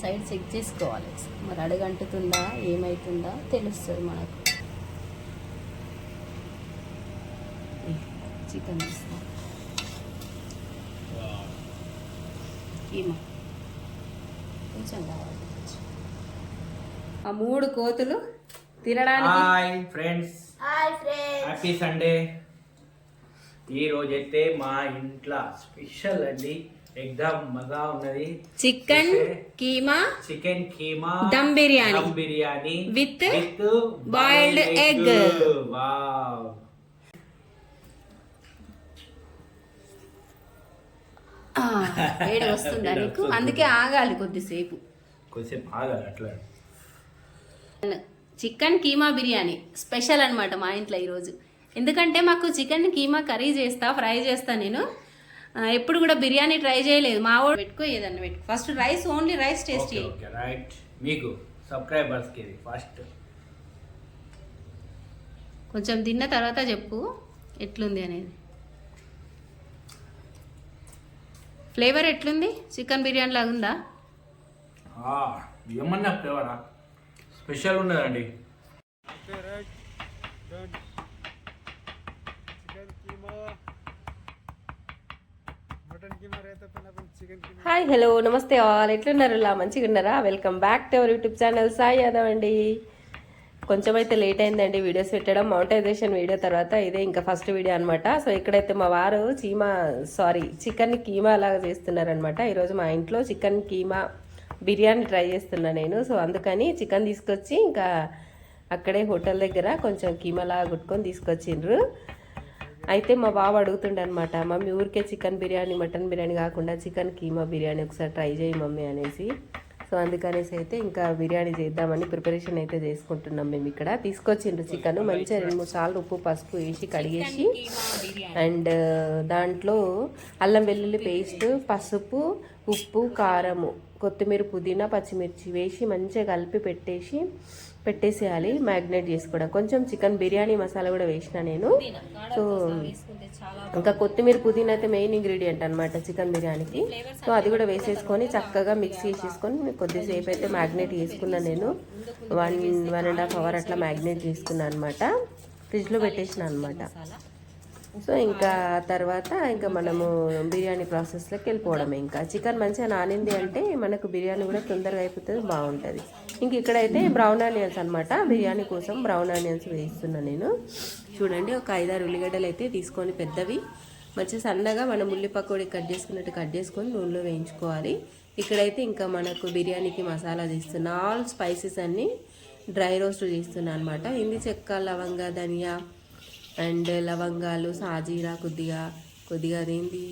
Side check చేసుకోవాలి. మరి అడుగంటుతుందా ఏమవుతుందా తెలుస్తుంది మనకు. చికెన్ కీమా కొంచెం కావాలి. ఆ మూడు కోతులు తినడానికి. హాయ్ ఫ్రెండ్స్ హ్యాపీ సండే ఈ రోజైతే మా ఇంట్లో స్పెషల్ అండి. ఎగ్దమ్ మజా ఉన్నది. Chicken keema chicken keema dum biryani. Dum biryani With boiled boiled egg. Wow. వేడి వస్తుందా నీకు? అందుకే ఆగాలి కొద్దిసేపు. కొంచెం ఆగాలి అట్లా. చికెన్ కీమా బిర్యానీ. స్పెషల్ అన్నమాట మా ఇంట్లో ఈరోజు. ఎందుకంటే మాకు చికెన్ కీమా కర్రీ చేస్తా ఫ్రై చేస్తా నేను. ఎప్పుడు కూడా బిర్యానీ ట్రై చేయలేదు. మా వాడు పెట్టుకో ఏదన్నా పెట్టుకో. First rice only rice taste right మీకు సబ్స్క్రైబర్స్కి ఫస్ట్ కొంచెం తిన్న తర్వాత చెప్పు ఎట్లుంది అనేది. ఫ్లేవర్ ఎట్లుంది? చికెన్ బిర్యానీ లాగా ఉందా? ఏమన్నా ఫ్లేవరా స్పెషల్ ఉన్నదండి హాయ్ హలో నమస్తే ఆల్ ఎట్లున్నారు ఇలా మంచిగా ఉన్నారా? Welcome back to our YouTube channel Sai Yadav అండి. కొంచెం అయితే లేట్ అయిందండి వీడియోస్ పెట్టడం. మౌంటైజేషన్ వీడియో తర్వాత ఇదే ఇంకా ఫస్ట్ వీడియో అనమాట సో ఇక్కడైతే మా వారు చీమా సారీ చికెన్ కీమా లాగా చేస్తున్నారనమాట ఈరోజు మా ఇంట్లో చికెన్ కీమా బిర్యానీ ట్రై చేస్తున్నా నేను. సో అందుకని చికెన్ తీసుకొచ్చి ఇంకా అక్కడే హోటల్ దగ్గర కొంచెం కీమా లాగా కొట్టుకొని తీసుకొచ్చిండ్రు. అయితే మా బావ అడుగుతుండే అనమాట మమ్మీ ఊరికే చికెన్ బిర్యానీ మటన్ బిర్యానీ కాకుండా చికెన్ కీమా బిర్యానీ ఒకసారి ట్రై చేయి మమ్మీ అనేసి. సో అందుకనేసి అయితే ఇంకా బిర్యానీ చేద్దామని ప్రిపరేషన్ అయితే చేసుకుంటున్నాం మేము ఇక్కడ. తీసుకొచ్చిండ్రు చికెన్ మంచిగా రెండు మూడు సార్లు ఉప్పు పసుపు వేసి కడిగేసి అండ్ దాంట్లో అల్లం వెల్లుల్లి పేస్ట్ పసుపు ఉప్పు కారము కొత్తిమీర పుదీనా పచ్చిమిర్చి వేసి మంచిగా కలిపి పెట్టేసి పెట్టేసేయాలి మ్యాగ్నేట్ చేసుకోవడం. కొంచెం చికెన్ బిర్యానీ మసాలా కూడా వేసిన నేను. సో ఇంకా కొత్తిమీర పుదీనా అయితే మెయిన్ ఇంగ్రీడియంట్ అనమాట చికెన్ బిర్యానీకి. సో అది కూడా వేసేసుకొని చక్కగా మిక్స్ చేసేసుకొని కొద్దిసేపు అయితే మ్యాగ్నేట్ చేసుకున్నాను నేను. One one and half hour అట్లా మ్యాగ్నేట్ చేసుకున్నాను అనమాట ఫ్రిడ్జ్లో పెట్టేసిన అనమాట సో ఇంకా తర్వాత ఇంకా మనము బిర్యానీ ప్రాసెస్లోకి వెళ్ళిపోవడమే. ఇంకా చికెన్ మంచిగా నానింది అంటే మనకు బిర్యానీ కూడా తొందరగా అయిపోతుంది బాగుంటుంది. ఇంక ఇక్కడైతే బ్రౌన్ ఆనియన్స్ అనమాట బిర్యానీ కోసం బ్రౌన్ ఆనియన్స్ వేస్తున్నాను నేను. చూడండి ఒక ఐదారు ఉల్లిగడ్డలు అయితే తీసుకొని పెద్దవి. మంచిగా సన్నగా మనం ఉల్లి పకోడీ కట్ చేసుకున్నట్టు కట్ చేసుకొని నూనెలో వేయించుకోవాలి. ఇక్కడైతే ఇంకా మనకు బిర్యానీకి మసాలా తీస్తున్నా ఆల్ స్పైసెస్ అన్నీ డ్రై రోస్ట్ చేస్తున్నా అనమాట ఇంది చెక్క లవంగ ధనియా అండ్ లవంగాలు సాజీరా కొద్దిగా కొద్దిగా అదేంటి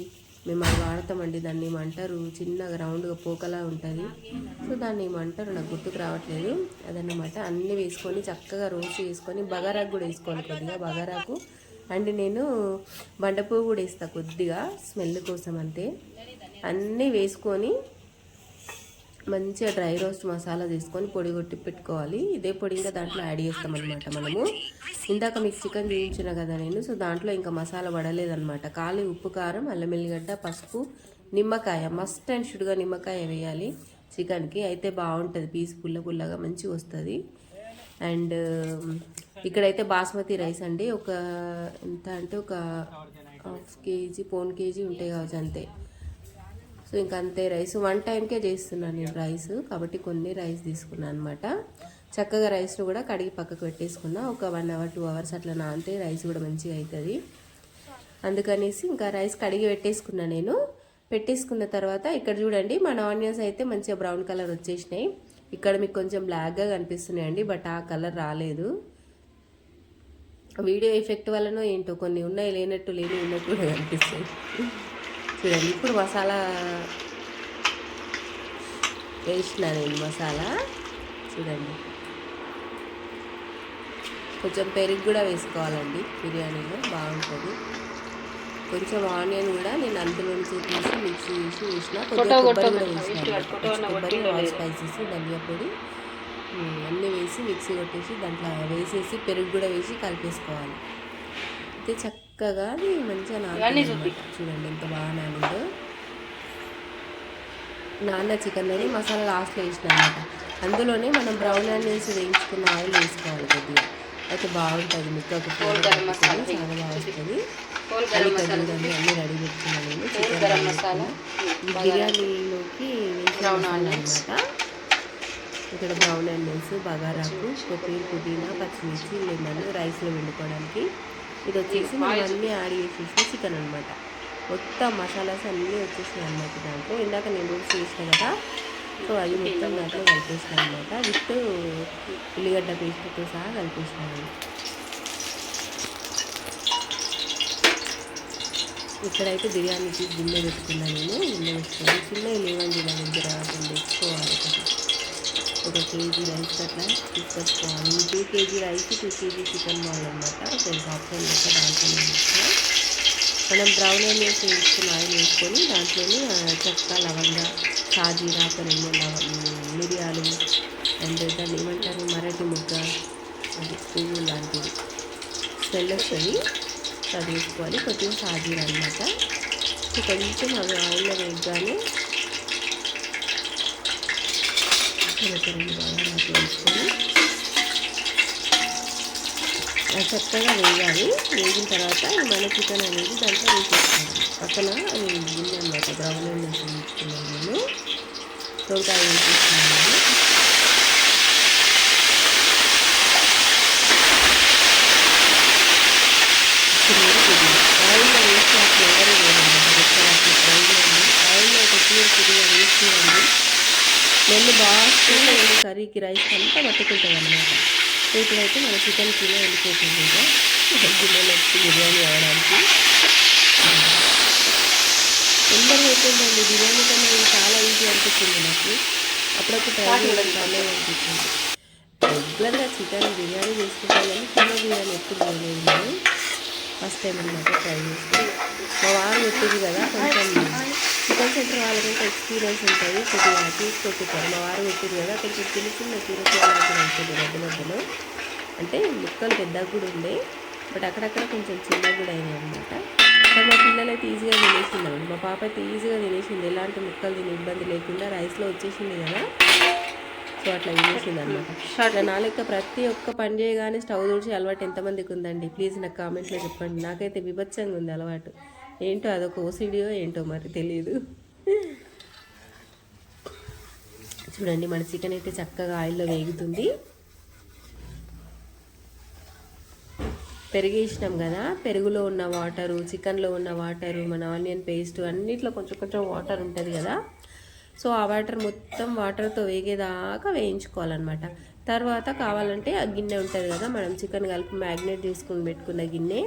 మేము అది వాడతామండి. దాన్ని ఏమంటారు చిన్నగా రౌండ్గా పోకలా ఉంటుంది. సో దాన్ని ఏమంటారు నాకు గుర్తుకు రావట్లేదు. అదన్నమాట. అన్నీ వేసుకొని చక్కగా రోస్ట్ వేసుకొని బగారాకు కూడా వేసుకోవాలి కొద్దిగా బగారాకు. అండ్ నేను బండపువ్వు కూడా వేస్తాను కొద్దిగా స్మెల్ కోసం అంతే. అన్నీ వేసుకొని మంచిగా డ్రై రోస్ట్ మసాలా తీసుకొని పొడి కొట్టి పెట్టుకోవాలి. ఇదే పొడి ఇంకా దాంట్లో యాడ్ చేస్తాం అనమాట మనము. ఇందాక మీకు చికెన్ చూపించిన కదా నేను సో దాంట్లో ఇంకా మసాలా పడలేదన్నమాట. ఖాళీ ఉప్పు కారం అల్లం ఎల్లిగడ్డ పసుపు నిమ్మకాయ. మస్ట్ అండ్ షుడ్గా నిమ్మకాయ వేయాలి చికెన్కి. అయితే బాగుంటుంది పీస్ పుల్ల పుల్లగా మంచిగా వస్తుంది. అండ్ ఇక్కడైతే బాస్మతి రైస్ అండి. ఒక ఎంత అంటే ఒక హాఫ్ కేజీ పోన్ కేజీ ఉంటాయి కావచ్చు అంతే. సో ఇంక అంతే రైస్. వన్ టైంకే చేస్తున్నాను నేను రైస్. కాబట్టి కొన్ని రైస్ తీసుకున్నాను అనమాట చక్కగా రైస్ను కూడా కడిగి పక్కకు పెట్టేసుకున్నా. ఒక వన్ అవర్ టూ అవర్స్ అట్లా నానితే రైస్ కూడా మంచిగా అవుతుంది అందుకనేసి ఇంకా రైస్ కడిగి పెట్టేసుకున్నా నేను. పెట్టేసుకున్న తర్వాత ఇక్కడ చూడండి మన ఆనియన్స్ అయితే మంచిగా బ్రౌన్ కలర్ వచ్చేసినాయి. ఇక్కడ మీకు కొంచెం బ్లాక్గా కనిపిస్తున్నాయండి బట్ ఆ కలర్ రాలేదు. వీడియో ఎఫెక్ట్ వలన ఏంటో కొన్ని ఉన్నాయి లేనట్టు లేని ఉన్నట్టు కూడా కనిపిస్తాయి చూడండి. ఇప్పుడు మసాలా వేసిన నేను మసాలా. చూడండి. కొంచెం పెరుగు కూడా వేసుకోవాలండి. బిర్యానీలో బాగుంటుంది. కొంచెం ఆనియన్ కూడా నేను అందులో నుంచి తీసి మిక్సీ చేసి వేసిన. కొద్దిగా కొబ్బరి కూడా వేసిన కొబ్బరి ఆల్ స్పైసెస్ ధనియా పొడి అన్నీ వేసి మిక్సీ కొట్టేసి దాంట్లో వేసేసి పెరుగు కూడా వేసి కలిపేసుకోవాలి. అయితే చక్కగా అది మంచిగా అన్నమాట. చూడండి ఎంత బాగా నానిందో. నాన్న చికెన్లోనే మసాలా లాస్ట్లో వేసిన అనమాట అందులోనే మనం బ్రౌన్ ఆనియన్స్ వేయించుకున్న ఆయిల్ వేసుకోవాలి కొద్దిగా. అయితే బాగుంటుంది. కూర పట్టుకొని చాలా బాగుంటుంది. అది కడిగి అన్నీ రెడీ పెట్టుకున్నాను. చికెన్ బిర్యానీలోకి అనమాట ఇక్కడ బ్రౌన్ ఆనియన్స్ బగారాకు కొత్తిమీర పుదీనా పచ్చిమిర్చి లెమన్ రైస్లో వండుకోవడానికి ఇది వచ్చేసి మనం అన్నీ యాడ్ చేసేసి చికెన్ అనమాట మొత్తం మసాలాస్ అన్నీ వచ్చేసినాయి అనమాట దాంట్లో. ఇందాక నేను రూల్స్ చేసిన కదా. సో అది మొత్తం దాంట్లో కలిపేసిన అనమాట విత్ ఉల్లిగడ్డ పేస్ట్తో సహా కలిపేసినాను ఇక్కడైతే బిర్యానీకి గిన్నె పెట్టుకున్నాను నేను. గిన్నె పెట్టుకుని చిన్నవి లేవండి నా దగ్గర. వేసుకోవాలి కదా ఒక కేజీ రైస్ అట్లా తీసుకొచ్చుకోవాలి two K G rice two K G chicken ball అనమాట కొంచెం ఆప్షన్ లెక్క దాంట్లోనే మనం బ్రౌన్ ఆనియన్స్ వేసుకుని ఆయిల్ వేసుకొని దాంట్లోనే చెక్క లవంగ షాజీరా పెరుగు లవ మిరియాలు అండ్ దాన్ని ఏమంటారు మరటి ముగ్గ అది పువ్వు లాంటివి స్మెల్ వస్తుంది అది వేసుకోవాలి. కొంచెం షాజీరా అనమాట సో కొంచెం అవి ఆయిల్లో వేయగానే ఒక బాగా నాకు వేసుకొని చక్కగా వేయాలి వేగిన తర్వాత మన చికెన్ అనేది దాంట్లో వేసేస్తాను పక్కన అది గిన్నె అనమాట బ్రౌన్ నుంచి వేసుకున్నాను. నేను సొంకాయ వేసేస్తున్నాను ఆయిల్లో వేసి ఆ ఫ్లేవర్ వేయాలి ఫ్రై చేయండి ఆయిల్లో కొత్తిమీర పుదీనా వేసి చూడండి నెల్లు బాగా స్పూన్ కర్రీకి రైస్ అంతా పట్టుకుంటుంది అనమాట ఇప్పుడైతే మన చికెన్ కిలో వెళ్ళిపోతుంది ఇక. బిర్యానీ అవడానికి తొందరగా అయిపోయిందండి. బిర్యానీ కన్నా ఇది చాలా ఈజీ అనిపించింది నాకు. అప్పుడప్పుడు ట్రై చేయడం చాలా అనిపించింది రెగ్యులర్గా చికెన్ బిర్యానీ చేసుకుంటాను కానీ కిలో బిర్యానీ ఎప్పుడు చేయలేదు నేను. ఫస్ట్ టైం అనమాట ట్రై చేస్తే. మా వారు పెట్టింది కదా కొంచెం చికెన్ సెంటర్ వాళ్ళకంటే ఎక్స్పీరియన్స్ ఉంటుంది. కొద్దిగా చూసి మా వారు పెట్టింది కదా కొంచెం చిన్న చిన్న చిన్న లాంటివి ఉంటుంది మధ్య మధ్యలో. అంటే ముక్కలు పెద్దగా కూడా ఉండే బట్ అక్కడక్కడ కొంచెం చిన్నగా కూడా అయినాయి అనమాట కానీ మా పిల్లలు అయితే ఈజీగా తినేసిందండి మా పాప అయితే ఈజీగా తినేసింది. ఎలాంటి ముక్కలు తినే ఇబ్బంది లేకుండా రైస్లో వచ్చేసింది కదా. సో అట్లా తినేసింది అనమాట అట్లా నా లెక్క ప్రతి ఒక్క పని చేయగానే స్టవ్ తుడిచి అలవాటు ఎంతమందికి ఉందండి ప్లీజ్ నాకు కామెంట్లో చెప్పండి. నాకైతే విభత్సంగా ఉంది అలవాటు. ఏంటో అదొక ఓసిడియో ఏంటో మరి తెలియదు చూడండి మన చికెన్ అయితే చక్కగా ఆయిల్లో వేగుతుంది. పెరిగేసినాం కదా పెరుగులో ఉన్న వాటరు చికెన్లో ఉన్న వాటరు మన ఆనియన్ పేస్ట్ అన్నిట్లో కొంచెం కొంచెం వాటర్ ఉంటుంది కదా. సో ఆ వాటర్ మొత్తం వాటర్తో వేగేదాకా వేయించుకోవాలన్నమాట. తర్వాత కావాలంటే ఆ గిన్నె ఉంటుంది కదా మనం చికెన్ కలిపి మ్యాగ్నేట్ చేసుకుని పెట్టుకున్న గిన్నె.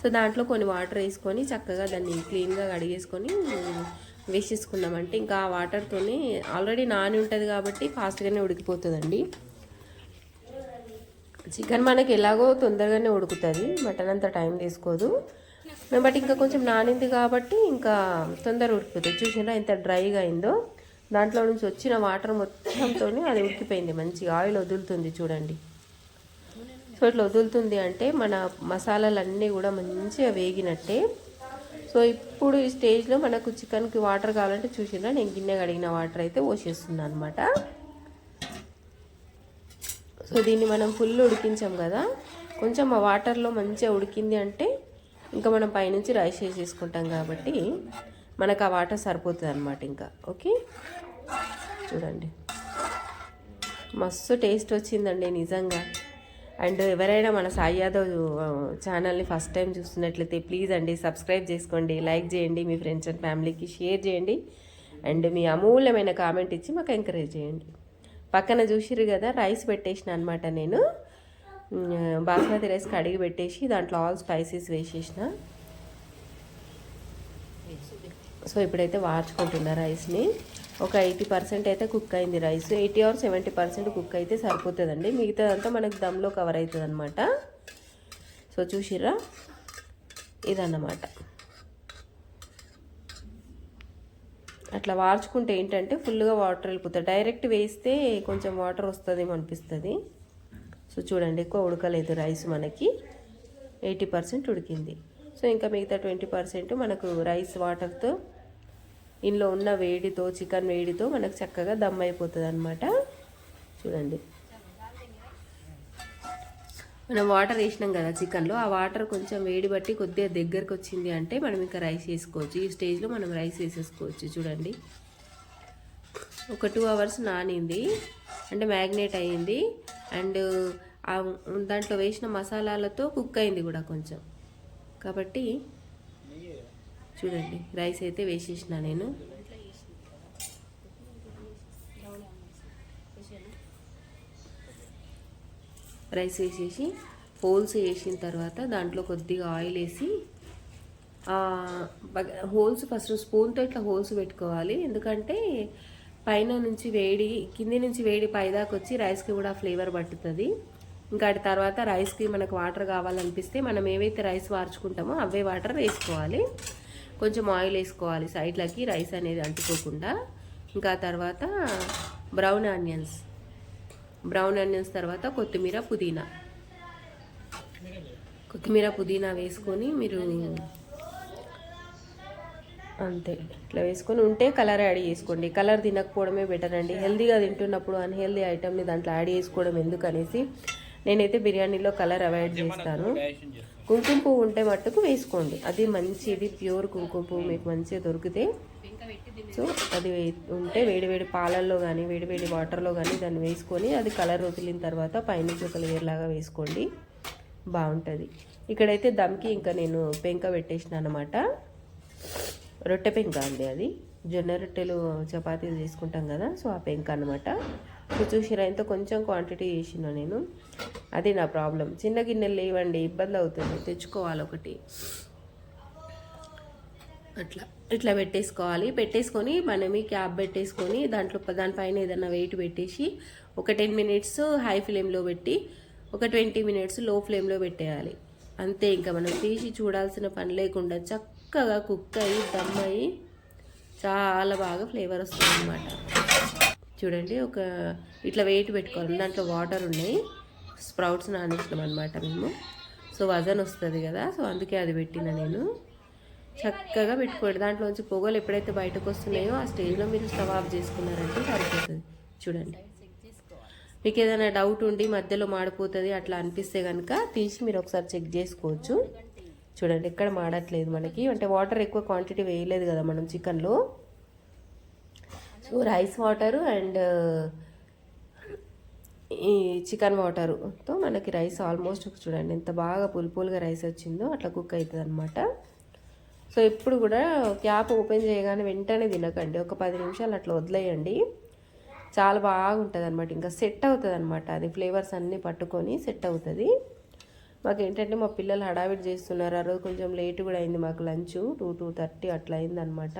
సో దాంట్లో కొన్ని వాటర్ వేసుకొని చక్కగా దాన్ని క్లీన్గా కడిగేసుకొని వేసేసుకున్నామంటే ఇంకా ఆ వాటర్తోనే ఆల్రెడీ నాని ఉంటుంది కాబట్టి ఫాస్ట్గానే ఉడికిపోతుందండి. చికెన్ మనకి ఎలాగో తొందరగానే ఉడుకుతుంది మటన్ అంత టైం తీసుకోదు. బట్ ఇంకా కొంచెం నానింది కాబట్టి ఇంకా తొందర ఉడికిపోతుంది చూసినా ఎంత డ్రైగా అయిందో. దాంట్లో నుంచి వచ్చిన వాటర్ మొత్తంతో అది ఉడికిపోయింది. మంచిగా ఆయిల్ వదులుతుంది చూడండి. సో ఇట్లా వదులుతుంది అంటే మన మసాలాలన్నీ కూడా మంచిగా వేగినట్టే. సో ఇప్పుడు ఈ స్టేజ్లో మనకు చికెన్కి వాటర్ కావాలంటే చూసినా నేను గిన్నె కడిగిన వాటర్ అయితే పోసేస్తున్నాను అనమాట సో దీన్ని మనం ఫుల్ ఉడికించాం కదా. కొంచెం ఆ వాటర్లో మంచిగా ఉడికింది అంటే ఇంకా మనం పైనుంచి రైస్ వేసేసుకుంటాం కాబట్టి మనకు ఆ వాటర్ సరిపోతుంది అనమాట ఇంకా. ఓకే? చూడండి. మస్తు టేస్ట్ వచ్చిందండి నిజంగా. అండ్ ఎవరైనా మన సాయి యాదవ్ ఛానల్ని ఫస్ట్ టైం చూస్తున్నట్లయితే ప్లీజ్ అండి సబ్స్క్రైబ్ చేసుకోండి లైక్ చేయండి మీ ఫ్రెండ్స్ అండ్ ఫ్యామిలీకి షేర్ చేయండి. అండ్ మీ అమూల్యమైన కామెంట్ ఇచ్చి మాకు ఎంకరేజ్ చేయండి. పక్కన చూసిరు కదా రైస్ పెట్టేసిన అనమాట నేను. బాస్మతి రైస్ కడిగి పెట్టేసి దాంట్లో ఆల్ స్పైసెస్ వేసేసిన. సో ఇప్పుడైతే వార్చుకుంటున్నా రైస్ని. ఒక ఎయిటీ పర్సెంట్ అయితే కుక్ అయింది rice. Eighty or seventy percent cook అయితే సరిపోతుందండి. మిగతాదంతా మనకు దమ్లో కవర్ అవుతుంది అనమాట సో చూసిర్రా? ఇదన్నమాట. అట్లా వార్చుకుంటే ఏంటంటే ఫుల్గా వాటర్ వెళ్ళిపోతుంది డైరెక్ట్ వేస్తే కొంచెం వాటర్ వస్తుందేమో అనిపిస్తుంది. సో చూడండి ఎక్కువ ఉడకలేదు రైస్ మనకి. ఎయిటీ పర్సెంట్ ఉడికింది. సో ఇంకా మిగతా ట్వంటీ పర్సెంట్ మనకు రైస్ వాటర్తో ఇంట్లో ఉన్న వేడితో చికెన్ వేడితో మనకు చక్కగా దమ్ అయిపోతుంది అనమాట చూడండి. మనం వాటర్ వేసినాం కదా చికెన్లో ఆ వాటర్ కొంచెం వేడి బట్టి కొద్దిగా దగ్గరకు వచ్చింది అంటే మనం ఇంకా రైస్ వేసుకోవచ్చు. ఈ స్టేజ్లో మనం రైస్ వేసేసుకోవచ్చు చూడండి. ఒక టూ అవర్స్ నానింది. అంటే మ్యాగ్నేట్ అయ్యింది. అండ్ ఆ దాంట్లో వేసిన మసాలాలతో కుక్ అయింది కూడా కొంచెం. కాబట్టి చూడండి రైస్ అయితే వేసేసిన నేను. రైస్ వేసేసి హోల్స్ వేసిన తర్వాత దాంట్లో కొద్దిగా ఆయిల్ వేసి హోల్స్ ఫస్ట్ స్పూన్తో ఇట్లా హోల్స్ పెట్టుకోవాలి. ఎందుకంటే పైన నుంచి వేడి కింది నుంచి వేడి పైదాకు వచ్చి రైస్కి కూడా ఫ్లేవర్ పట్టుతుంది. ఇంకా అటు తర్వాత రైస్కి మనకు వాటర్ కావాలనిపిస్తే మనం ఏవైతే రైస్ వార్చుకుంటామో అవే వాటర్ వేసుకోవాలి. కొంచెం ఆయిల్ వేసుకోవాలి సైడ్లకి రైస్ అనేది అంటుకోకుండా. ఇంకా తర్వాత బ్రౌన్ ఆనియన్స్. బ్రౌన్ ఆనియన్స్ తర్వాత కొత్తిమీర పుదీనా. కొత్తిమీర పుదీనా వేసుకొని మీరు అంతే. ఇట్లా వేసుకొని ఉంటే కలర్ యాడ్ చేసుకోండి. కలర్ తినకపోవడమే బెటర్ అండి. హెల్దీగా తింటున్నప్పుడు అన్హెల్దీ ఐటమ్ని దాంట్లో యాడ్ చేసుకోవడం ఎందుకు అనేసి నేనైతే బిర్యానీలో కలర్ అవాయిడ్ చేస్తాను. కుంకుమ పువ్వు ఉంటే మట్టుకు వేసుకోండి. అది మంచిది ప్యూర్ కుంకుమ పువ్వు మీకు మంచిగా దొరికితే. సో అది వే- ఉంటే వేడివేడి పాలల్లో కానీ వేడివేడి వాటర్లో కానీ దాన్ని వేసుకొని అది కలర్ వదిలిన తర్వాత పైనుంచి ఒక లేయర్ లాగా వేసుకోండి. బాగుంటుంది. ఇక్కడైతే దమ్కి ఇంకా నేను పెంక పెట్టేసిన అనమాట రొట్టె పెంక అండి అది. జొన్న రొట్టెలు చపాతీలు తీసుకుంటాం కదా సో ఆ పెంక అనమాట సో చూసిరా ఇంత కొంచెం క్వాంటిటీ చేసిన నేను. అది నా ప్రాబ్లం చిన్న గిన్నెలు లేవండి ఇబ్బంది అవుతుంది. తెచ్చుకోవాలి ఒకటి. అట్లా ఇట్లా పెట్టేసుకోవాలి. పెట్టేసుకొని మనమి క్యాప్ పెట్టేసుకొని దాంట్లో దానిపైన ఏదైనా వెయిట్ పెట్టేసి ఒక టెన్ మినిట్స్ హై ఫ్లేమ్లో పెట్టి ఒక ట్వంటీ మినిట్స్లో ఫ్లేమ్లో పెట్టేయాలి. అంతే ఇంకా మనం తీసి చూడాల్సిన పని లేకుండా చక్క చక్కగా కుక్ అయ్యి దమ్ అయ్యి చాలా బాగా ఫ్లేవర్ వస్తుంది అనమాట చూడండి ఒక ఇట్లా వెయిట్ పెట్టుకోవాలి. దాంట్లో వాటర్ ఉన్నాయి. స్ప్రౌట్స్ నానేసినాం అనమాట మేము. సో వజన్ వస్తుంది కదా. సో అందుకే అది పెట్టిన నేను. చక్కగా పెట్టుకోండి. దాంట్లోంచి పొగలు ఎప్పుడైతే బయటకు వస్తున్నాయో ఆ స్టేజ్లో మీరు స్టవ్ ఆఫ్ చేసుకున్నారంటే సరిపోతుంది. చూడండి. మీకు ఏదైనా డౌట్ ఉండి మధ్యలో మాడిపోతుంది అట్లా అనిపిస్తే కనుక తీసి మీరు ఒకసారి చెక్ చేసుకోవచ్చు. చూడండి ఎక్కడ మాడట్లేదు మనకి. అంటే వాటర్ ఎక్కువ క్వాంటిటీ వేయలేదు కదా మనం చికెన్లో సో రైస్ వాటరు అండ్ ఈ చికెన్ వాటర్తో మనకి రైస్ ఆల్మోస్ట్ చూడండి ఎంత బాగా పులుపులుగా రైస్ వచ్చిందో అట్లా కుక్ అవుతుంది అనమాట సో ఎప్పుడు కూడా క్యాప్ ఓపెన్ చేయగానే వెంటనే తినకండి. ఒక పది నిమిషాలు అట్లా వదిలేయండి. చాలా బాగుంటుంది అనమాట ఇంకా సెట్ అవుతుంది అనమాట అది ఫ్లేవర్స్ అన్నీ పట్టుకొని సెట్ అవుతుంది. మాకు ఏంటంటే మా పిల్లలు హడావిడి చేస్తున్నారు. ఆ రోజు కొంచెం లేట్ కూడా అయింది మాకు లంచ్. టూ టూ థర్టీ అట్లా అయిందనమాట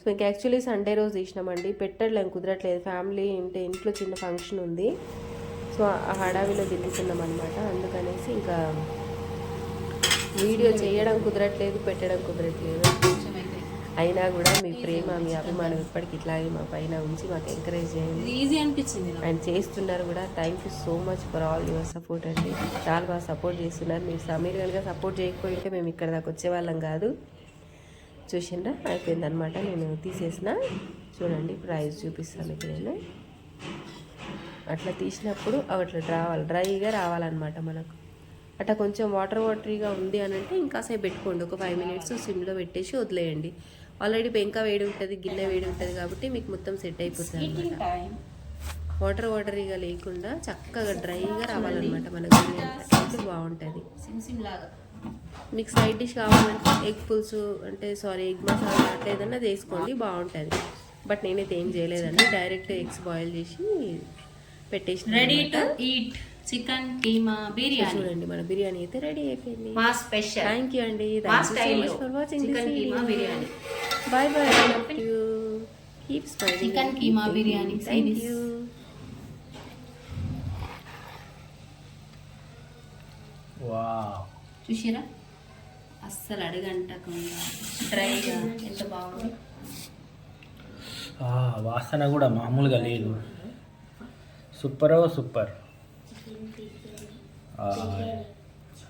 సో ఇంకా యాక్చువల్లీ సండే రోజు తీసినామండి పెట్టట్లేదు కుదరట్లేదు. ఫ్యామిలీ అంటే ఇంట్లో చిన్న ఫంక్షన్ ఉంది. సో ఆ హడావిలో తిరుగుతున్నాం అనమాట అందుకనేసి ఇంకా వీడియో చేయడం కుదరట్లేదు పెట్టడం కుదరట్లేదు. అయినా కూడా మీ ప్రేమ మీ అభిమానం ఇప్పటికి ఇట్లాగే మా పైన ఉంచి మాకు ఎంకరేజ్ చేయండి. ఈజీ అనిపించింది. అండ్ చేస్తున్నారు కూడా. Thank you so much for all your support అండి. చాలా బాగా సపోర్ట్ చేస్తున్నారు. మీరు సమీర్ కనుక సపోర్ట్ చేయకపోయింటే మేము ఇక్కడ దాకా వచ్చేవాళ్ళం కాదు. చూసిండ్రా? అయిపోయిందనమాట నేను తీసేసిన. చూడండి ఇప్పుడు రైస్ చూపిస్తాను మీకు నేను. అట్లా తీసినప్పుడు అవి అట్లా రావాలి. డ్రైగా రావాలన్నమాట మనకు. అట్లా కొంచెం వాటర్ వాటరీగా ఉంది అని అంటే ఇంకాసేపు పెట్టుకోండి. ఒక ఫైవ్ మినిట్స్ సిమ్లో పెట్టేసి వదిలేయండి. ఆల్రెడీ పెంక వేడి ఉంటుంది గిన్నె వేడి ఉంటుంది కాబట్టి మీకు మొత్తం సెట్ అయిపోతుంది అనమాట వాటర్ వాటరీగా లేకుండా చక్కగా డ్రైగా రావాలన్నమాట మన బిర్యానీ అట్లా బాగుంటుంది. మీకు సైడ్ డిష్ కావాలంటే ఎగ్ పులుసు అంటే సారీ ఎగ్ మసాలా అట్లా ఏదన్నా చేసుకోండి బాగుంటుంది. బట్ నేనైతే ఏం చేయలేదండి డైరెక్ట్ ఎగ్స్ బాయిల్ చేసి పెట్టేసి ready to eat chicken keema biryani. చూడండి మన బిర్యానీ అయితే రెడీ అయిపోయింది. మా స్పెషల్. థ్యాంక్ యూ అండి. మా for watching chicken keema biryani. Bye bye you keep smiling chicken keema biryani thank. You wow చూసిరా? అస్సలు అడగంటకుండా. డ్రైగా. ఎంత బాగుంది. ఆ, వాసన కూడా మామూలుగా లేదు. Super super.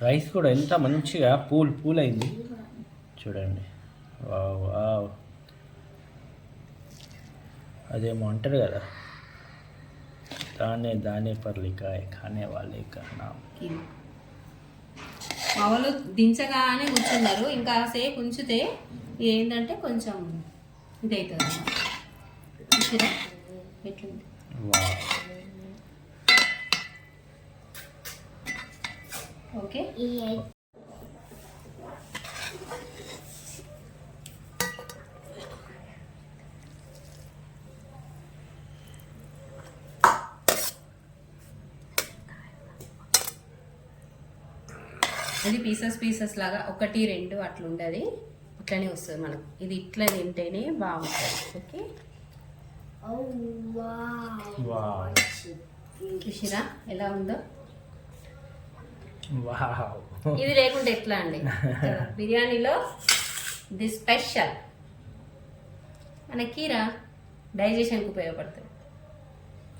రైస్ కూడా ఎంత మంచిగా పూల్ పూల్ అయింది. చూడండి. Wow wow. అదేమో అంటారు కదా. దానే దానే పర్లికాయ ఖానే వాళ్ళే కన్నా మా వాళ్ళు దించగానే కూర్చున్నారు. ఇంకా సేపు ఉంచితే ఏంటంటే కొంచెం ఇది అవుతుంది చూసిరా? ఎట్లుంది? ఓకే. ఇది పీసెస్ పీసెస్ లాగా ఒకటి రెండు అట్లా ఉంటుంది ఇట్లనే వస్తుంది మనం ఇది ఇట్లా తింటేనే బాగుంటుంది. ఓకే. వా చూసిరా? ఎలా ఉందో? ఇది లేకుంటే ఎట్లా అండి? బిర్యానీలో ది స్పెషల్. మన కీరా డైజెషన్కి ఉపయోగపడుతుంది.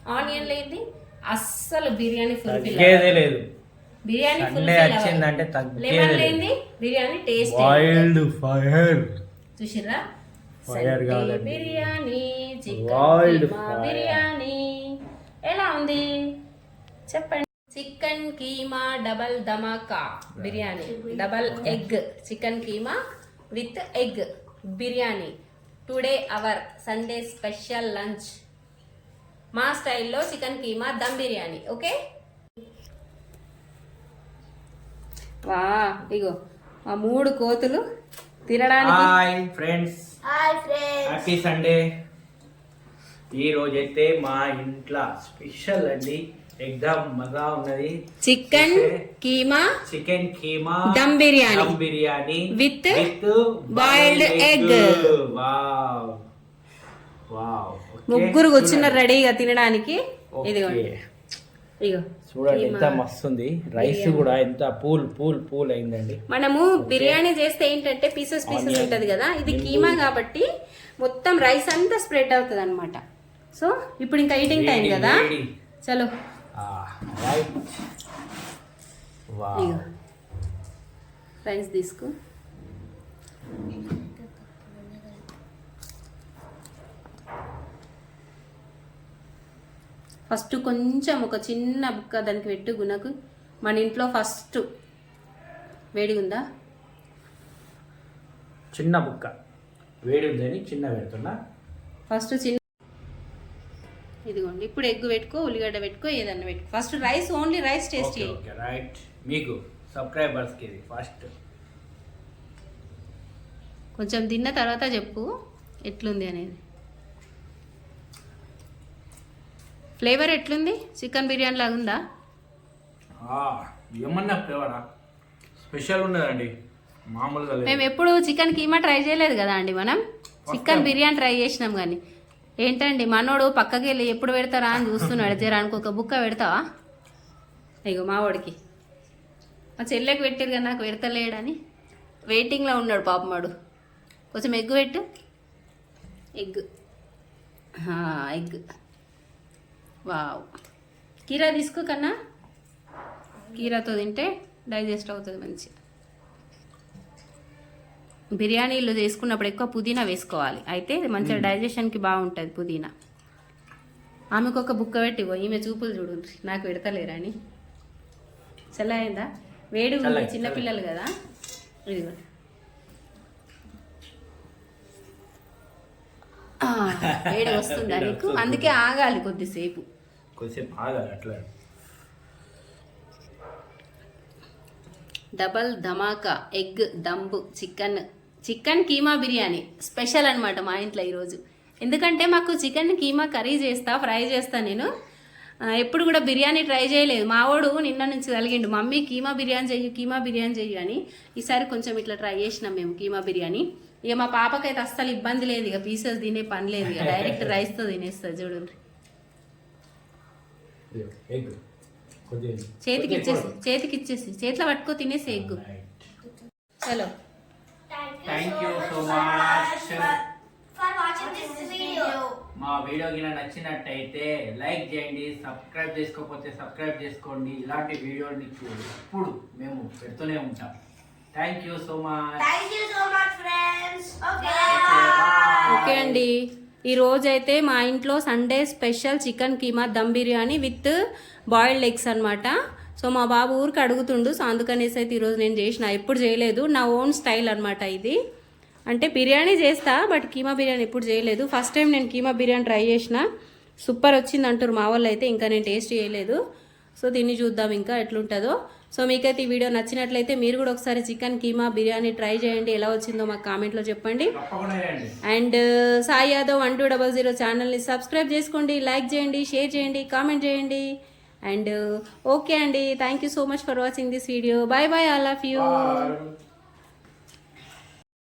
ఆనియన్ లేనిది అస్సలు బిర్యానీ లేదు. బిర్యానీ వచ్చిందంటే లెమన్ లేదు. లేనిది biryani taste wild fire Sunday కాదండి. బిర్యానీ చికెన్. బిర్యానీ. ఎలా ఉంది? చెప్పండి. Chicken keema double dhamaka biryani. Double egg. Chicken keema with egg biryani. Today our Sunday special lunch. మా స్టైల్లో చికెన్ కీమా దమ్ బిర్యానీ. ఓకే? వా ఇగో ఆ మూడు కోతులు తినడానికి. హాయ్ ఫ్రెండ్స్ హ్యాపీ సండే ఈ రోజైతే మా ఇంట్లో స్పెషల్ అండి. ఉన్నది. Chicken keema chicken keema dum biryani. Dum biryani With with boiled egg. Wow. Wow. ముగ్గురు కూర్చున్నారు రెడీగా తినడానికి. ఇదిగో ఇగో చూడండి ఎంత మస్తు ఉంది రైస్ కూడా ఎంత పూల్ పూల్ పూల్ అయిందండి. మనము బిర్యానీ చేస్తే ఏంటంటే పీసెస్ పీసెస్ ఉంటది కదా ఇది కీమా కాబట్టి మొత్తం రైస్ అంతా స్ప్రెడ్ అవుతుంది అనమాట సో ఇప్పుడు ఇంకా ఈటింగ్ టైం కదా. చలో. రైట్ వావ్ ఇగో రైస్ తీసుకో. ఫస్ట్ కొంచెం ఒక చిన్న బుక్క దానికి పెట్టు గుణకు మన ఇంట్లో ఫస్ట్ వేడిగా ఉందా? చిన్న బుక్క. వేడి ఉందని చిన్న పెడుతున్నా. ఫస్ట్ చిన్న ఇదిగోండి ఇప్పుడు ఎగ్ పెట్టుకో ఉల్లిగడ్డ పెట్టుకో ఏదన్నా పెట్టుకో. First rice only rice taste okay right మీకు సబ్స్క్రైబర్స్కి ఇది ఫస్ట్ కొంచెం తిన్న తర్వాత చెప్పు ఎట్లుంది అనేది. ఫ్లేవర్ ఎట్లుంది? చికెన్ బిర్యానీ లాగా ఉందా? ఏమన్నా ఫ్లేవరా స్పెషల్ ఉన్నదండి. మామూలుగా లేదు. మేము ఎప్పుడు చికెన్ కీమా ట్రై చేయలేదు కదా అండి మనం? చికెన్ బిర్యానీ ట్రై చేసినాం కానీ. ఏంటండి? మనోడు పక్కకి వెళ్ళి ఎప్పుడు పెడతారా అని చూస్తున్నాడు. జరానికి ఒక బుక్క పెడతావా? ఇగో మావాడికి. మా చెల్లెకి పెట్టారు కదా నాకు పెడతలేడని. వెయిటింగ్లో ఉన్నాడు పాపమాడు కొంచెం ఎగ్ పెట్టు. Egg egg wow. కీరా తీసుకో కన్నా. కీరాతో తింటే డైజెస్ట్ అవుతుంది మంచిగా. బిర్యానీలు చేసుకున్నప్పుడు ఎక్కువ పుదీనా వేసుకోవాలి. అయితే మంచిగా డైజెషన్కి బాగుంటుంది పుదీనా. ఆమెకు ఒక బుక్క పెట్టిగో ఈమె చూపులు చూడు నాకు పెడతలేరా అని. చల్లయిందా వేడి ఉంది చిన్నపిల్లలు కదా. ఇదిగో. వేడి వస్తుందా నీకు? అందుకే ఆగాలి కొద్దిసేపు. కొద్దిసేపు ఆగాలి అట్లా. Double dhamaka egg dum chicken chicken keema biryani. Special అన్నమాట మా ఇంట్లో ఈరోజు. ఎందుకంటే మాకు చికెన్ కీమా కర్రీ చేస్తా ఫ్రై చేస్తా నేను. ఎప్పుడు కూడా బిర్యానీ ట్రై చేయలేదు. మావోడు నిన్న నుంచి కలిగిండు మమ్మీ కీమా బిర్యానీ చెయ్యి కీమా బిర్యానీ చెయ్యి అని. ఈసారి కొంచెం ఇట్లా ట్రై చేసినాం మేము కీమా బిర్యానీ. ఇక మా పాపకైతే అస్సలు ఇబ్బంది లేదు ఇక పీసెస్ తినే పని లేదు ఇక డైరెక్ట్ రైస్తో తినేస్తుంది ఎగ్. కొద్దిగా చేతికి ఇచ్చేసి చేతికి ఇచ్చేసి చేతిలో పట్టుకో తినేసి ఎగ్గు చలో thank you so much for watching. This video. మా వీడియో కింద నచ్చినట్టయితే లైక్ చేయండి సబ్స్క్రైబ్ చేసుకోకపోతే సబ్స్క్రైబ్ చేసుకోండి. ఇలాంటి వీడియోలు మీకు ఎప్పుడు మేము పెడుతూనే ఉంటాం. Thank you so much Thank you so much, friends. Okay. Okay అండి. ఈ రోజు అయితే మా ఇంట్లో Sunday special chicken keema dum biryani with boiled eggs అన్నమాట. సో మా బాబు ఊరికి అడుగుతుండు సో అందుకనేసి అయితే ఈరోజు నేను చేసిన ఎప్పుడు చేయలేదు నా ఓన్ స్టైల్ అన్నమాట ఇది. అంటే బిర్యానీ చేస్తా బట్ కీమా బిర్యానీ ఎప్పుడు చేయలేదు. ఫస్ట్ టైం నేను కీమా బిర్యానీ ట్రై చేసిన. సూపర్ వచ్చింది అంటారు మా వాళ్ళు అయితే ఇంకా నేను టేస్ట్ చేయలేదు. సో దీన్ని చూద్దాం ఇంకా ఎట్లుంటుందో. సో మీకైతే ఈ వీడియో నచ్చినట్లయితే మీరు కూడా ఒకసారి చికెన్ కీమా బిర్యానీ ట్రై చేయండి. ఎలా వచ్చిందో మాకు కామెంట్లో చెప్పండి. And Sai Yadav one two double zero ఛానల్ని సబ్స్క్రైబ్ చేసుకోండి లైక్ చేయండి షేర్ చేయండి కామెంట్ చేయండి. అండ్ ఓకే అండి. Thank you so much for watching this video bye bye all of you